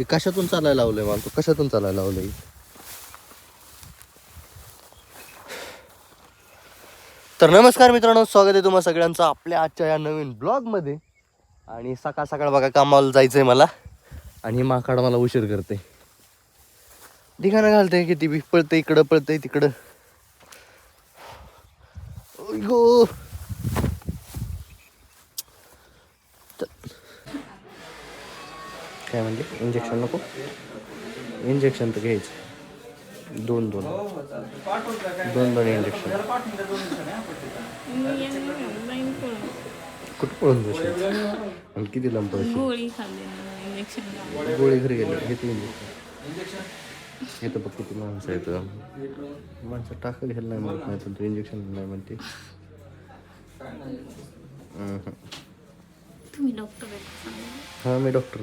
हे कशातून चालायला लावलंय मला? तू कशातून चालायला लावलंय? तर नमस्कार मित्रांनो स्वागत आहे तुम्हा सगळ्यांचं आपल्या आजच्या या नवीन ब्लॉगमध्ये. आणि सकाळ सकाळ बघा कामाला जायचंय मला. आणि माकाड मला उशीर करते. ठिकाणं घालते किती बी पळते इकडं पळते तिकडं. गो काय म्हणजे इंजेक्शन नको. इंजेक्शन तर घ्यायचं. दोन दोन. दोन दोन इंजेक्शन कुठं पळून जाशील? आणि किती लांब पळशील? गोळी खाल्ली इंजेक्शन गोळी घरी गेले. घेते इंजेक्शन हे तर बघ किती माणसं आहेत. माणसं टाका घ्यायला नाही म्हणत नाही पण तू इंजेक्शन नाही म्हणते. हम्म. तुम्ही डॉक्टर आहेत सांगा. हा मी डॉक्टर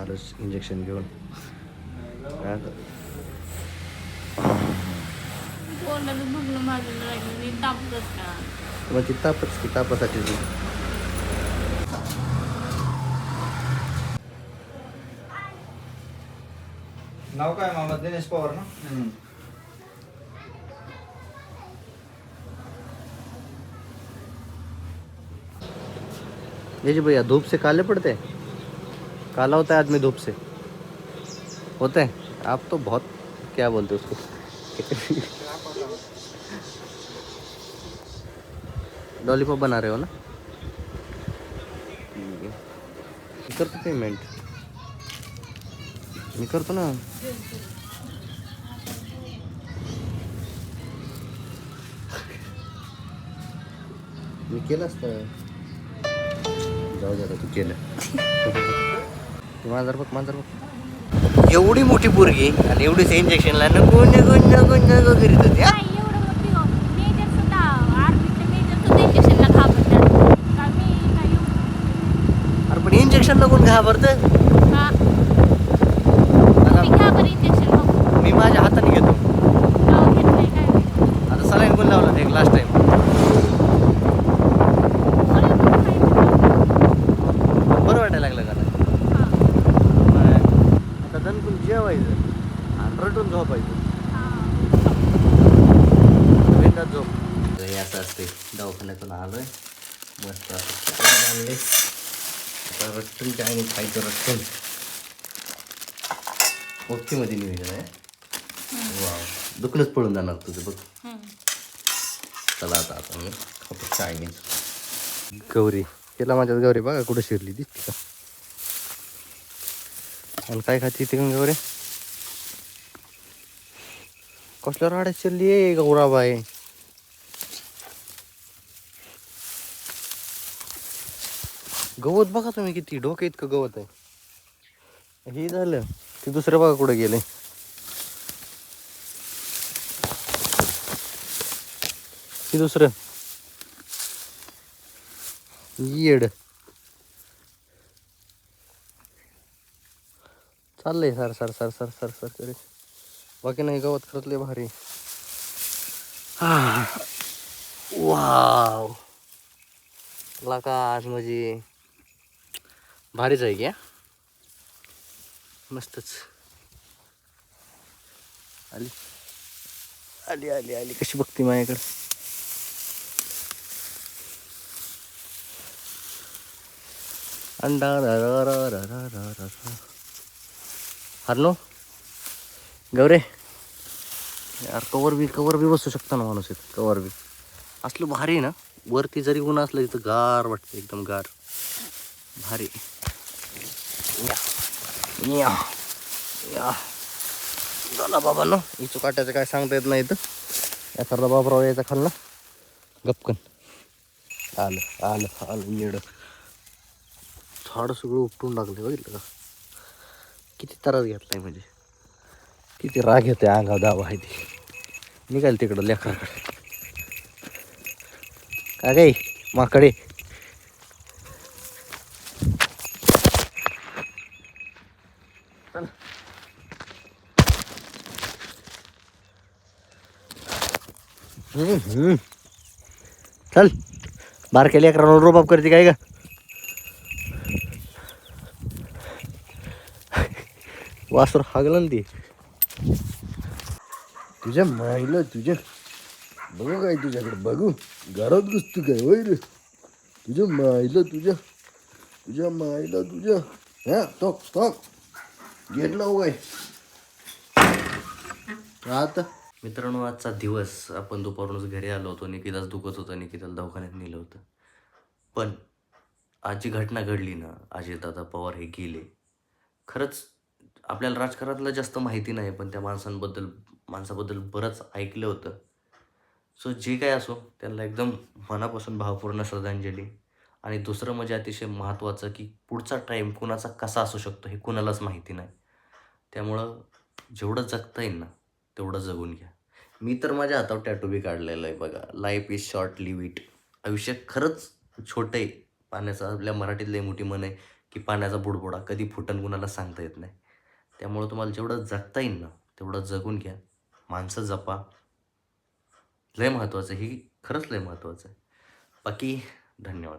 आलंच इंजेक्शन घेऊन. काय मग ती तापच की तापासाठी ती. नाव काय मामा? दिनेश पवार ना? ये जी भैया धूप से काले पड़ते? हैं काला होता है आदमी धूप से। होते हैं? आप तो बहुत क्या बोलते उसको? लॉलीपॉप बना रहे हो ना. मी करतो पेमेंट मी करतो ना। मी केलं असतं जाऊ तू केलं। माझा बघ माझा बघ एवढी मोठी पोरगी आणि एवढीच इंजेक्शनला नको नको नको नको करीत होती हा? अरे पण इंजेक्शनला कोण घाबरतं मला- मी माझ्या हातात आता दणकून जेवायचं. आणि रटून झोपायचं. हा. भेटत झोप हे असं असते दवाखान्यातून आलोय. मस्त असं चहा आणले आता रट्टून काय नाही खायचं रट्टून. ओकेमध्ये नियोजन आहे. वा दुखणंच पळून जाणार तुझं बघ. हम्म. चला आता आता मी खातो चायनीज गौरी. केला माझ्यात गौरी बघा कुठं शिरली दिसते आणि काय खाती ती का गौरी कसल्या राड्यात शिरली आहे गौराबाई? गवत बघा तुम्ही किती डोके इतकं गवत आहे. हे झालं ते दुसरं बघा कुठं गेले. हे दुसरं. येड. चाललंय sir sir sir sir sir sir तरी. बाकी नाही गवत खरंच लय भारी. वाव. लाकाश म्हणजे भारीच आहे क्या मस्तच. आली. आली आली आली. कशी बघते माझ्याकडे? अंडा हरलो? गौरे? यार कवर बी कवर बी बसू शकता ना माणूस इथं कवर बी. असलं भारी आहे ना? वरती जरी ऊन असलं तिथं गार वाटतं एकदम गार. भारी. या. या. या. झाला बाबा ना इचू काट्याचं काय सांगता येत नाही इथं. एखादा बाबराव यायचा खाल्ला गपकन. आलं आलं आलं येड. झाड सगळं उपटून लागलं बघितलं का? किती त्रास घेतलाय म्हणजे? किती राग येते अंगावर दावा आहे ती. निघाल तिकडं लेकराकडे. काय काय माकडे. चल. बारके हम्म. लेकरांवर रोबाब करते काय का वासर हागला ना ते. तुझ्या माईला तुझ्या बघू काय तुझ्याकडे बघू. घरात घुसतो काय होय रे? तुझ्या माईला तुझ्या तुझ्या माईला तुझ्या हा तो तो घेतला हो काय? आता. मित्रांनो आजचा दिवस आपण दुपारूनच घरी आलो होतो. निकिताच दुखत होतं. निकिताला दवाखान्यात नेलं होतं. पण आज जी घटना घडली ना. अजितदादा पवार हे गेले. खरंच आपल्याला राजकारणातलं जास्त माहिती नाही पण त्या माणसांबद्दल माणसाबद्दल बरंच ऐकलं होतं. सो जे काय असो त्यांना एकदम मनापासून भावपूर्ण श्रद्धांजली. आणि दुसरं म्हणजे अतिशय महत्त्वाचं की पुढचा टाईम कुणाचा कसा असू शकतो हे कुणालाच माहिती नाही. त्यामुळं जेवढं जगता येईल ना तेवढं जगून घ्या. मी तर माझ्या हातावर टॅटू बी काढलेलं आहे बघा. Life is short live it आयुष्य खरंच छोटं आहे. पाण्याचा आपल्या मराठीतलं मोठी म्हण आहे की पाण्याचा बुडबुडा कधी फुटन कुणाला सांगता येत नाही. त्यामुळं तुम्हाला जेवढं जगता येईल ना तेवढं जगून घ्या. माणसं जपा. लय महत्त्वाचं आहे. ही खरंच लय महत्त्वाचं आहे. बाकी धन्यवाद.